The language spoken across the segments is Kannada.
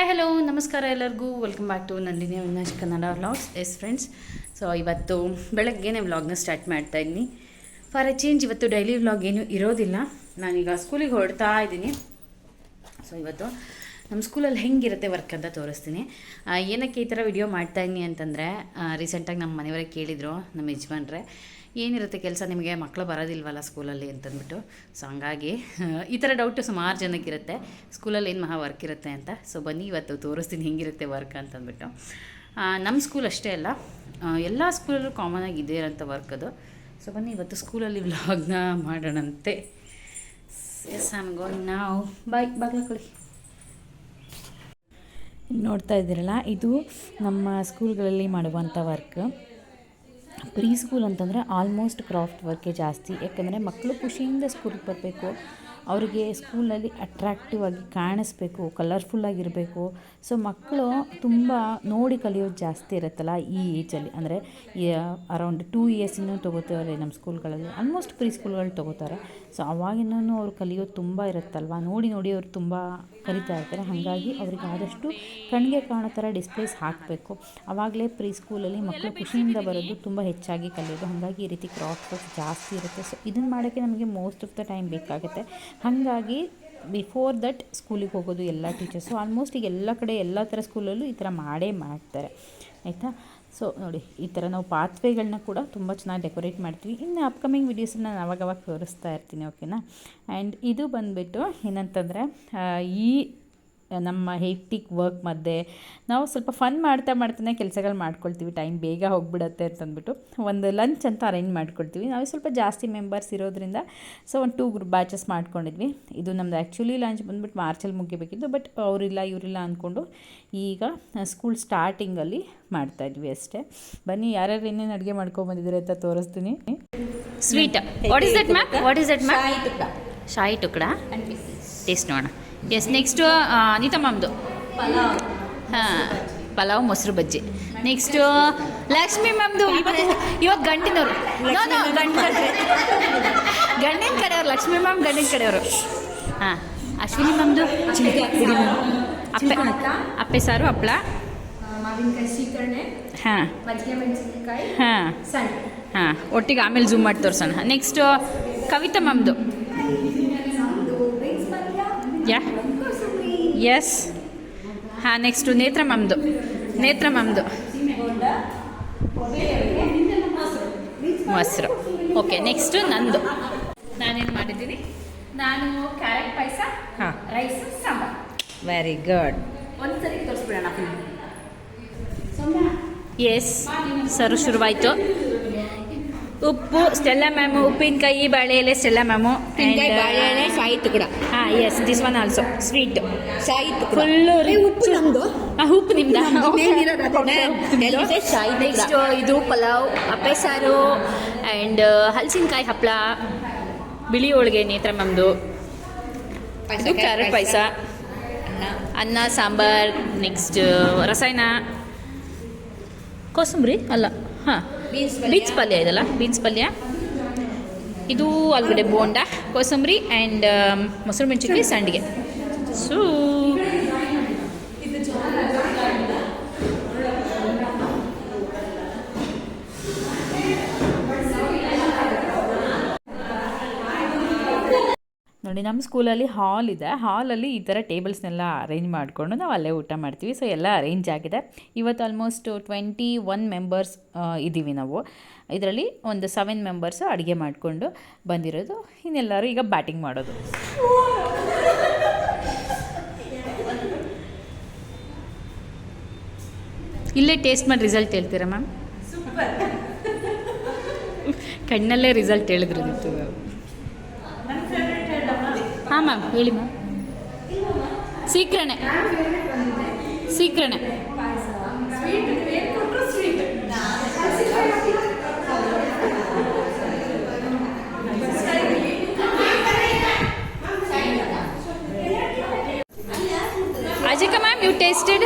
ಹಾಯ್ ಹಲೋ ನಮಸ್ಕಾರ ಎಲ್ಲರಿಗೂ. Welcome back to Nandini Avinash Kannada vlogs yes friends so ಇವತ್ತು ಬೆಳಗ್ಗೆನೇ ವ್ಲಾಗ್ನ ಸ್ಟಾರ್ಟ್ ಮಾಡ್ತಾ ಇದ್ದೀನಿ. ಫಾರ್ ಎ ಚೇಂಜ್ ಇವತ್ತು ಡೈಲಿ ವ್ಲಾಗ್ ಏನೂ ಇರೋದಿಲ್ಲ. ನಾನೀಗ ಸ್ಕೂಲಿಗೆ ಹೊರಡ್ತಾ ಇದ್ದೀನಿ. ಸೊ ಇವತ್ತು ನಮ್ಮ ಸ್ಕೂಲಲ್ಲಿ ಹೆಂಗಿರುತ್ತೆ ವರ್ಕ್ ಅಂತ ತೋರಿಸ್ತೀನಿ. ಏನಕ್ಕೆ ಈ ಥರ ವಿಡಿಯೋ ಮಾಡ್ತಾ ಇದ್ದೀನಿ ಅಂತಂದರೆ ರೀಸೆಂಟಾಗಿ ನಮ್ಮ ಮನೆಯವರೇ ಕೇಳಿದರು ನಮ್ಮ ಯಜಮಾನ್ರೆ. ಏನಿರುತ್ತೆ ಕೆಲಸ ನಿಮಗೆ ಮಕ್ಕಳು ಬರೋದಿಲ್ವಲ್ಲ ಸ್ಕೂಲಲ್ಲಿ ಅಂತಂದ್ಬಿಟ್ಟು. ಸೊ ಹಂಗಾಗಿ, ಈ ಥರ ಡೌಟು ಸುಮಾರು ಜನಕ್ಕಿರುತ್ತೆ. ಸ್ಕೂಲಲ್ಲಿ ಏನು ಮಹಾ ವರ್ಕ್ ಇರುತ್ತೆ ಅಂತ. ಸೊ ಬನ್ನಿ, ಇವತ್ತು ತೋರಿಸ್ತೀನಿ ಹೆಂಗಿರುತ್ತೆ ವರ್ಕ್ ಅಂತಂದ್ಬಿಟ್ಟು. ನಮ್ಮ ಸ್ಕೂಲ್ ಅಷ್ಟೇ ಅಲ್ಲ. ಎಲ್ಲ ಸ್ಕೂಲಲ್ಲೂ ಕಾಮನ್ ಆಗಿ ಇದೇ ಇರೋಂಥ ವರ್ಕ್ ಅದು. ಸೊ ಬನ್ನಿ, ಇವತ್ತು ಸ್ಕೂಲಲ್ಲಿ ವ್ಲಾಗ್ನ ಮಾಡೋಣಂತೆ. ಎಸ್ ಆಮ್ ಗೋಯಿಂಗ್ ನಾವು ಬಾಯ್ ಬಾಗ್ಲಕೊಳ್ಳಿ ನೋಡ್ತಾ ಇದ್ದೀರಲ್ಲ, ಇದು ನಮ್ಮ ಸ್ಕೂಲ್ಗಳಲ್ಲಿ ಮಾಡುವಂಥ ವರ್ಕ್ ಪ್ರೀ ಸ್ಕೂಲ್ ಅಂತಂದರೆ ಆಲ್ಮೋಸ್ಟ್ ಕ್ರಾಫ್ಟ್ ವರ್ಕೇ ಜಾಸ್ತಿ. ಯಾಕಂದರೆ ಮಕ್ಕಳು ಖುಷಿಯಿಂದ ಸ್ಕೂಲ್ಗೆ ಬರಬೇಕು. ಅವರಿಗೆ ಸ್ಕೂಲಲ್ಲಿ ಅಟ್ರಾಕ್ಟಿವ್ ಆಗಿ ಕಾಣಿಸ್ಬೇಕು ಕಲರ್ಫುಲ್ಲಾಗಿರಬೇಕು ಸೊ ಮಕ್ಕಳು ತುಂಬ ನೋಡಿ ಕಲಿಯೋದು ಜಾಸ್ತಿ ಇರುತ್ತಲ್ಲ ಈ ಏಜಲ್ಲಿ ಅಂದರೆ ಅರೌಂಡ್ ಟೂ ಇಯರ್ಸಿನೂ ತೊಗೋತಾರೆ ನಮ್ಮ ಸ್ಕೂಲ್ಗಳಲ್ಲಿ. ಆಲ್ಮೋಸ್ಟ್ ಪ್ರೀ ಸ್ಕೂಲ್ಗಳು ತೊಗೋತಾರೆ. ಸೊ ಅವಾಗಿನೂ ಅವ್ರು ಕಲಿಯೋದು ತುಂಬ ಇರುತ್ತಲ್ವ? ನೋಡಿ ನೋಡಿ ಅವರು ತುಂಬ ಕಲಿತಾ ಇರ್ತಾರೆ. ಹಾಗಾಗಿ ಅವ್ರಿಗೆ ಆದಷ್ಟು ಕಣ್ಣಿಗೆ ಕಾಣೋ ಥರ ಡಿಸ್ಪ್ಲೇಸ್ ಹಾಕಬೇಕು. ಆವಾಗಲೇ ಪ್ರೀ ಸ್ಕೂಲಲ್ಲಿ ಮಕ್ಕಳು ಖುಷಿಯಿಂದ ಬರೋದು ತುಂಬ ಹೆಚ್ಚಾಗಿ ಕಲಿಯೋದು. ಹಾಗಾಗಿ ಈ ರೀತಿ ವರ್ಕ್ ಜಾಸ್ತಿ ಇರುತ್ತೆ. ಸೊ ಇದನ್ನು ಮಾಡೋಕ್ಕೆ ನಮಗೆ ಮೋಸ್ಟ್ ಆಫ್ ದ ಟೈಮ್ ಬೇಕಾಗುತ್ತೆ. ಹಾಗಾಗಿ ಬಿಫೋರ್ ದಟ್ ಸ್ಕೂಲಿಗೆ ಹೋಗೋದು ಎಲ್ಲ ಟೀಚರ್ಸು ಆಲ್ಮೋಸ್ಟ್ ಈಗ ಎಲ್ಲ ಕಡೆ ಎಲ್ಲ ಥರ ಸ್ಕೂಲಲ್ಲೂ ಈ ಥರ ಮಾಡೇ ಮಾಡ್ತಾರೆ. ಆಯಿತಾ? ಸೊ ನೋಡಿ, ಈ ಥರ ನಾವು ಪಾತ್ವೆಗಳನ್ನ ಕೂಡ ತುಂಬ ಚೆನ್ನಾಗಿ ಡೆಕೋರೇಟ್ ಮಾಡ್ತೀವಿ. ಇನ್ನು ಅಪ್ಕಮಿಂಗ್ ವೀಡಿಯೋಸನ್ನ ನಾನು ಅವಾಗವಾಗ ತೋರಿಸ್ತಾ ಇರ್ತೀನಿ ಓಕೆನಾ ಆ್ಯಂಡ್ ಇದು ಬಂದುಬಿಟ್ಟು ಏನಂತಂದರೆ ಈ ನಮ್ಮ ಹೇಕ್ಟಿಕ್ ವರ್ಕ್ ಮಧ್ಯೆ ನಾವು ಸ್ವಲ್ಪ ಫನ್ ಮಾಡ್ತಾ ಮಾಡ್ತಾನೆ ಕೆಲಸಗಳು ಮಾಡ್ಕೊಳ್ತೀವಿ ಟೈಮ್ ಬೇಗ ಹೋಗ್ಬಿಡತ್ತೆ ಅಂತಂದ್ಬಿಟ್ಟು ಒಂದು ಲಂಚ್ ಅಂತ ಅರೇಂಜ್ ಮಾಡ್ಕೊಳ್ತೀವಿ. ನಾವು ಸ್ವಲ್ಪ ಜಾಸ್ತಿ ಮೆಂಬರ್ಸ್ ಇರೋದ್ರಿಂದ ಸೊ ಒಂದು ಟೂ ಗ್ರೂಪ್ ಬ್ಯಾಚಸ್ ಮಾಡ್ಕೊಂಡಿದ್ವಿ. ಇದು ನಮ್ಮದು ಆ್ಯಕ್ಚುಲಿ ಲಂಚ್ ಬಂದ್ಬಿಟ್ಟು ಮಾರ್ಚಲ್ಲಿ ಮುಗಿಬೇಕಿತ್ತು ಬಟ್ ಅವರಿಲ್ಲ ಇವರಿಲ್ಲ ಅಂದ್ಕೊಂಡು ಈಗ ಸ್ಕೂಲ್ ಸ್ಟಾರ್ಟಿಂಗಲ್ಲಿ ಮಾಡ್ತಾಯಿದ್ವಿ ಅಷ್ಟೇ. ಬನ್ನಿ ಯಾರ್ಯಾರು ಏನೇನು ಅಡುಗೆ ಮಾಡ್ಕೊಂಬಂದಿದ್ರೆ ಅಂತ ತೋರಿಸ್ತೀನಿ. Sweet what is it ma'am what is it ma'am shahi tukda taste ನೋಡೋಣ. ಎಸ್ ನೆಕ್ಸ್ಟು ಅನಿತಾ ಮ್ಯಾಮ್ದು ಹಾಂ ಪಲಾವ್ ಮೊಸರು ಬಜ್ಜಿ. ನೆಕ್ಸ್ಟು ಲಕ್ಷ್ಮಿ ಮ್ಯಾಮ್ದು ಇವತ್ತು ಇವತ್ತು ಗಂಟಿನವರು. ಗಂಡ ಗಂಡಿನ ಕಡೆಯವರು ಲಕ್ಷ್ಮಿ ಮ್ಯಾಮ್ ಗಂಡಿನ ಕಡೆಯವರು. ಹಾಂ ಅಶ್ವಿನಿ ಮ್ಯಾಮ್ದು ಅಪ್ಪೆ ಅಪ್ಪೆ ಸಾರು ಹಪ್ಪಳ ಹಾಂ. ಹಾಂ. ಹಾಂ ಒಟ್ಟಿಗೆ ಆಮೇಲೆ ಜೂಮ್ ಮಾಡಿ ತೋರಿಸೋಣ. ನೆಕ್ಸ್ಟು ಕವಿತಾ ಮ್ಯಾಮ್ದು ಯಾ? ಎಸ್ ಹಾಂ ನೆಕ್ಸ್ಟು ನೇತ್ರ ಮ್ಯಾಮ್ದು ನೇತ್ರ ಮ್ಯಾಮ್ದು ಮೊಸರು. ಓಕೆ ನೆಕ್ಸ್ಟು ನಂದು. ನಾನೇನು ಮಾಡಿದ್ದೀನಿ? ನಾನು ಕ್ಯಾರೆಟ್ ಪಾಯಸ ಹಾಂ. ರೈಸ್ ಸಾಂಬಾರ್. ವೆರಿ ಗುಡ್ ಒಂದ್ಸರಿ ತೋರಿಸ್ಬಿಡೋಣ. ಎಸ್ ಸರು ಶುರುವಾಯಿತು. ಉಪ್ಪು ಸ್ಟೆಲ್ಲ ಮ್ಯಾಮು ಉಪ್ಪಿನಕಾಯಿ ಬಾಳೆ ಎಲೆ ಸ್ಟೆಲ್ಲ ಮ್ಯಾಮು ಬಾಳೆಹಣ್ಣೆ ಶಾಯಿ ಕೂಡ. ಹಾಂ yes this one also sweet tukda full ಉಪ್ಪು ನಮ್ದು? ಉಪ್ಪು ನಿಮ್ದ? ತುಕಡ ನೆಕ್ಸ್ಟ್ ಇದು? ಪಲಾವ್ ಅಪ್ಪೆ ಸಾರು ಆ್ಯಂಡ್ ಹಲಸಿನಕಾಯಿ ಹಪ್ಪಳ ಬಿಳಿ ಹೋಳಿಗೆ ನೇತ್ರ ಮ್ಯಾಮ್ದು ಇದು ಕ್ಯಾರೆಟ್ ಪಾಯಸ. ಅನ್ನ ಸಾಂಬಾರ್ ನೆಕ್ಸ್ಟ್ ರಸಾಯನ. ಕೋಸಂಬರಿ? ಅಲ್ಲ ಹಾಂ. ಬೀನ್ಸ್ ಪಲ್ಯ. ಇದಲ್ಲ ಬೀನ್ಸ್ ಪಲ್ಯ. ಇದು ಆಲೂಗಡ್ಡೆ ಬೋಂಡ ಕೋಸಂಬರಿ ಆ್ಯಂಡ್ ಮೊಸರು ಮೆಣಸಿನ್ಕಾಯಿ ಸಂಡಿಗೆ. ಸೊ ನೋಡಿ ನಮ್ಮ ಸ್ಕೂಲಲ್ಲಿ ಹಾಲ್ ಇದೆ. ಹಾಲಲ್ಲಿ ಈ ಥರ ಟೇಬಲ್ಸ್ನೆಲ್ಲ ಅರೇಂಜ್ ಮಾಡಿಕೊಂಡು ನಾವು ಅಲ್ಲೇ ಊಟ ಮಾಡ್ತೀವಿ. ಸೊ ಎಲ್ಲ ಅರೇಂಜ್ ಆಗಿದೆ. ಇವತ್ತು ಆಲ್ಮೋಸ್ಟ್ ಟ್ವೆಂಟಿ ಒನ್ ಮೆಂಬರ್ಸ್ ಇದ್ದೀವಿ ನಾವು. ಇದರಲ್ಲಿ ಒಂದು ಸೆವೆನ್ ಮೆಂಬರ್ಸು ಅಡುಗೆ ಮಾಡಿಕೊಂಡು ಬಂದಿರೋದು. ಇನ್ನೆಲ್ಲರೂ ಈಗ ಬ್ಯಾಟಿಂಗ್ ಮಾಡೋದು. ಇಲ್ಲೇ ಟೇಸ್ಟ್ ಮಾಡಿ ರಿಸಲ್ಟ್ ಹೇಳ್ತೀರಾ ಮ್ಯಾಮ್? ಕಣ್ಣಲ್ಲೇ ರಿಸಲ್ಟ್ ಹೇಳಿದ್ರು ಹಾಂ ಮ್ಯಾಮ್ ಹೇಳಿ ಮ್ಯಾಮ್. ಸೀಕ್ರಣೆ ಸೀಕ್ರಣೆ ಅಜಿಕ ಮ್ಯಾಮ್ ಯು ಟೇಸ್ಟೆಡ್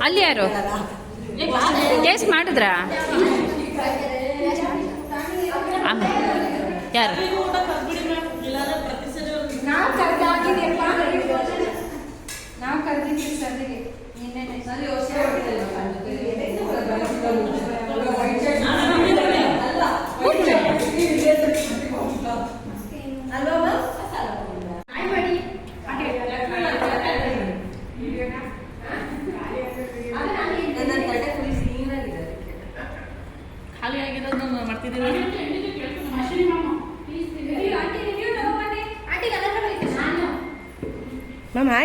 ಅಲ್ಲಿ ಯಾರು? ಟೇಸ್ಟ್ ಮಾಡಿದ್ರಾ? ಆಮೇಲೆ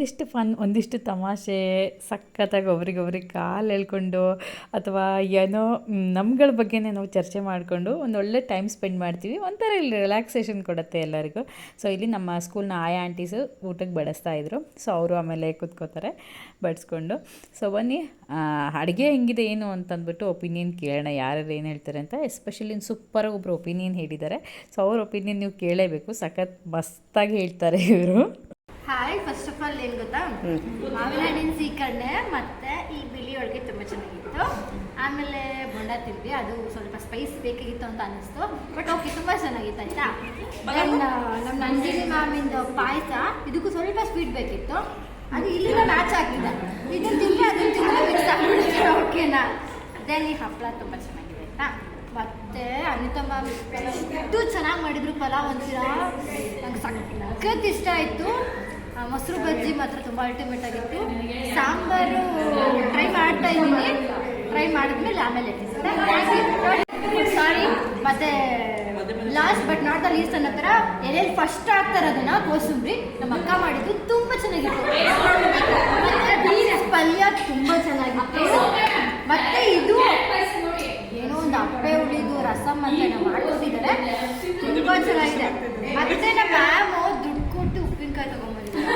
ಒಂದಿಷ್ಟು ಫನ್ ಒಂದಿಷ್ಟು ತಮಾಷೆ, ಸಖತ್ತಾಗಿ ಒಬ್ರಿಗೊಬ್ರಿಗೆ ಕಾಲು ಹೇಳ್ಕೊಂಡು ಅಥವಾ ಏನೋ ನಮ್ಗಳ ಬಗ್ಗೆನೇ ನಾವು ಚರ್ಚೆ ಮಾಡಿಕೊಂಡು ಒಂದು ಒಳ್ಳೆ ಟೈಮ್ ಸ್ಪೆಂಡ್ ಮಾಡ್ತೀವಿ. ಒಂಥರ ಇಲ್ಲಿ ರಿಲ್ಯಾಕ್ಸೇಷನ್ ಕೊಡುತ್ತೆ ಎಲ್ಲರಿಗೂ. ಸೊ ಇಲ್ಲಿ ನಮ್ಮ ಸ್ಕೂಲ್ನ ಆಯಾ ಆಂಟೀಸು ಊಟಕ್ಕೆ ಬಡಿಸ್ತಾ ಇದ್ರು. ಸೊ ಅವರು ಆಮೇಲೆ ಕೂತ್ಕೋತಾರೆ, ಬಡಿಸ್ಕೊಂಡು. ಸೊ ಬನ್ನಿ ಅಡುಗೆ ಹೆಂಗಿದೆ, ಏನು ಅಂತಂದ್ಬಿಟ್ಟು ಒಪಿನಿಯನ್ ಕೇಳೋಣ. ಯಾರ್ಯಾರು ಏನು ಹೇಳ್ತಾರೆ ಅಂತ ಎಸ್ಪೆಷಲಿ ಸೂಪರಾಗಿ ಒಬ್ಬರು ಒಪಿನಿಯನ್ ಹೇಳಿದ್ದಾರೆ. ಸೊ ಅವ್ರ ಒಪಿನಿಯನ್ ನೀವು ಕೇಳಲೇಬೇಕು ಸಖತ್ ಮಸ್ತಾಗಿ ಹೇಳ್ತಾರೆ ಇವರು. ಹಾಯ್. ಫಸ್ಟ್ ಆಫ್ ಆಲ್ ಏನು ಗೊತ್ತಾ? ಮಾವಿನ ಹಣ್ಣಿನ ಸೀಕರಣೆ ಮತ್ತೆ ಈ ಬಿಳಿ ಒಳಗೆ ತುಂಬ ಚೆನ್ನಾಗಿತ್ತು. ಆಮೇಲೆ ಬೊಂಡ ತಿಂದ್ವಿ. ಅದು ಸ್ವಲ್ಪ ಸ್ಪೈಸ್ ಬೇಕಾಗಿತ್ತು ಅಂತ ಅನಿಸ್ತು. ಬಟ್ ಓಕೆ ತುಂಬ ಚೆನ್ನಾಗಿತ್ತು ಆಯ್ತಾ? ನಮ್ಮ ನಂದಿನಿ ಮಾವಿಂದು ಪಾಯಸ ಇದಕ್ಕೂ ಸ್ವಲ್ಪ ಸ್ವೀಟ್ ಬೇಕಿತ್ತು. ಅದು ಇಲ್ಲಿಂದ ಮ್ಯಾಚ್ ಆಗ್ತಿದೆ ಇದನ್ನ ತಿಂದ್ರೆ ಅದನ್ನ ತಿಂದ್ರೆ ಮಿಕ್ಸ್ ಆಗ್ಬಿಡುತ್ತೆ. ಓಕೆನಾ ದೆನ್ ಈ ಹಪ್ಪಳ ತುಂಬ ಚೆನ್ನಾಗಿದೆ ಆಯ್ತಾ? ಮತ್ತೆ ಅನಿತಾ ಮ್ಯಾಮ್ ಎಷ್ಟು ಚೆನ್ನಾಗಿ ಮಾಡಿದ್ರು ಪಲಾವ್ ಅಂತೀರಾ? ನಂಗೆ ಸಖತ್ ಇಷ್ಟ ಆಯಿತು. ಮೊಸರು ಬಜ್ಜಿ ಮಾತ್ರ ತುಂಬ ಅಲ್ಟಿಮೇಟ್ ಆಗಿತ್ತು. ಸಾಂಬಾರು ಟ್ರೈ ಮಾಡ್ತಾ ಇದ್ದೀನಿ. ಟ್ರೈ ಮಾಡಿದ್ಮೇಲೆ ಆಮೇಲೆ ಸಾರಿ ಮತ್ತೆ last but not the least ಅನ್ನೋ ಥರ ಎಲ್ಲೆಲ್ಲಿ ಫಸ್ಟ್ ಆಗ್ತಾರೆ ಅದನ್ನ ಕೋಸುಂಬ್ರಿ ನಮ್ಮ ಅಕ್ಕ ಮಾಡಿದ್ದು ತುಂಬ ಚೆನ್ನಾಗಿತ್ತು. ಪಲ್ಯ ತುಂಬ ಚೆನ್ನಾಗಿತ್ತು. ಮತ್ತೆ ಇದು ಏನೋ ಒಂದು ಅಪ್ಪೆ ಉಳಿದು ರಸಮ್ ಅಂತ ಮಾಡ್ಕೊಂಡಿದ್ದಾರೆ ತುಂಬಾ ಚೆನ್ನಾಗಿದೆ. ಮತ್ತೆ ನಮ್ಮ ಮ್ಯಾಮು ದುಡ್ಡು ಕೊಟ್ಟು ಉಪ್ಪಿನಕಾಯಿ ತಗೊಂಡ್ಬಂದಿದ್ದಾರೆ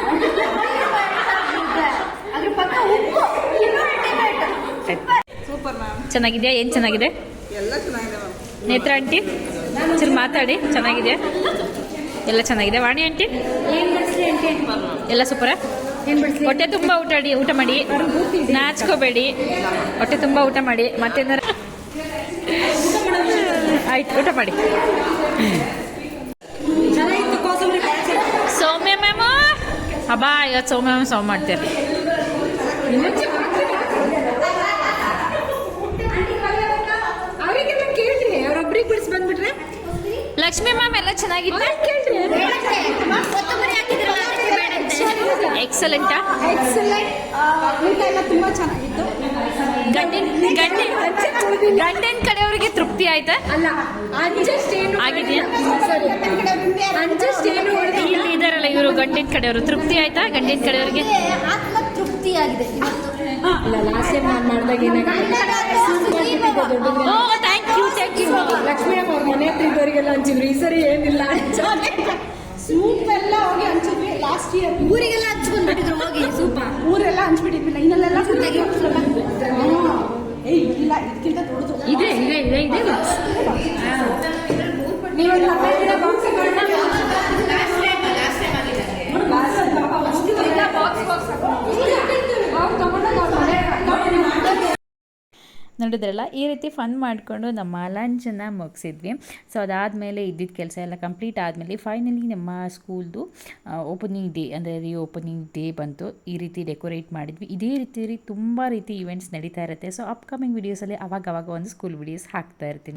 ಅದ್ರ ಪಕ್ಕ ಉಪ್ಪು ಸೂಪರ್ ಮ್ಯಾಮ್ ಚೆನ್ನಾಗಿದೆಯಾ? ಏನು ಚೆನ್ನಾಗಿದೆ? ಎಲ್ಲ ಚೆನ್ನಾಗಿದೆ ಮ್ಯಾಮ್ ನೇತ್ರ ಆಂಟಿ ಚೂರು ಮಾತಾಡಿ ಚೆನ್ನಾಗಿದ್ಯಾ? ಎಲ್ಲ ಚೆನ್ನಾಗಿದೆ. ವಾಣಿ ಆಂಟಿ? ಎಲ್ಲ ಸೂಪರ ಹೊಟ್ಟೆ ತುಂಬ ಊಟ ಮಾಡಿ. ಊಟ ಮಾಡಿ ನಾಚ್ಕೋಬೇಡಿ. ಹೊಟ್ಟೆ ತುಂಬ ಊಟ ಮಾಡಿ. ಮತ್ತೇನಾರ ಆಯ್ತು ಊಟ ಮಾಡಿ. ಸೌಮ್ಯ ಮ್ಯಾಮು? ಹಬ್ಬ ಇವತ್ತು ಸೌಮ್ಯ ಮ್ಯಾಮ್ ಸೌ ಮಾಡ್ತೀರಿ. ಲಕ್ಷ್ಮಿ ಮ್ಯಾಮ್ ಎಲ್ಲ ಚೆನ್ನಾಗಿತ್ತು. ಎಕ್ಸಲೆಂಟಾ ಎಕ್ಸಲೆಂಟ್ ಊಟ ಎಲ್ಲ ತುಂಬ ಚೆನ್ನಾಗಿತ್ತು ಗಂಡಿನ ಗಂಡಿನ ಗಂಡಿನ ಕಡೆಯವ್ರಿಗೆ ತೃಪ್ತಿ ಆಯ್ತಾ? ಅಲ್ಲ ಆಗಿದೆಯಾ? ಇಲ್ಲಿ ಇದಾರಲ್ಲ ಇವರು ಗಂಡಿನ ಕಡೆಯವರು. ತೃಪ್ತಿ ಆಯ್ತಾ ಗಂಡಿನ ಕಡೆಯವ್ರಿಗೆ? ಲಾಸ್ಟ್ ಟೈಮ್ ನಾನು ಮಾಡಿದಾಗ ಥ್ಯಾಂಕ್ ಯು ಲಕ್ಷ್ಮೀ ಅವ್ರ ಮನೆ ಹತ್ರ ಇದ್ದವರಿಗೆಲ್ಲ ಹಂಚಿದ್ರು ಈ ಸರಿ ಏನಿಲ್ಲ ಸೂಪ್ ಎಲ್ಲ ಹೋಗಿ ಹಂಚಿದ್ವಿ ಲಾಸ್ಟ್ ಇಯರ್ ಊರಿಗೆಲ್ಲ ಹಂಚ್ಕೊಂಡ್ಬಿಟ್ಟಿದ್ರು ಹೋಗಿ ಸೂಪ ಊರೆಲ್ಲ ಹಂಚ್ಬಿಟ್ಟಿದ್ವಿಲ್ಲ ಇನ್ನೆಲ್ಲ ಏಯ್ ಇಲ್ಲ. ಇದಕ್ಕಿಂತ ದೊಡ್ಡದು. ಇದೆ ಇದೆ ಇದೆ ಇದೆ ನೀವೊಂದು ಹಬ್ಬ ಗಿಡ ಬಾಕ್ಸ್ ನೋಡಿದ್ರಲ್ಲ, ಈ ರೀತಿ ಫನ್ ಮಾಡಿಕೊಂಡು ನಮ್ಮ ಲಂಚನ್ನು ಮುಗಿಸಿದ್ವಿ. ಸೊ ಅದಾದಮೇಲೆ ಇದ್ದಿದ್ದ ಕೆಲಸ ಎಲ್ಲ ಕಂಪ್ಲೀಟ್ ಆದಮೇಲೆ ಫೈನಲಿ ನಮ್ಮ ಸ್ಕೂಲ್ದು ಓಪನಿಂಗ್ ಡೇ ಅಂದರೆ ರೀ ಓಪನಿಂಗ್ ಡೇ ಬಂತು. ಈ ರೀತಿ ಡೆಕೋರೇಟ್ ಮಾಡಿದ್ವಿ. ಇದೇ ರೀತಿ ತುಂಬ ರೀತಿ ಇವೆಂಟ್ಸ್ ನಡೀತಾ ಇರುತ್ತೆ. ಸೊ ಅಪ್ಕಮಿಂಗ್ ವೀಡಿಯೋಸಲ್ಲಿ ಅವಾಗ ಅವಾಗ ಒಂದು ಸ್ಕೂಲ್ ವೀಡಿಯೋಸ್ ಹಾಕ್ತಾ ಇರ್ತೀನಿ.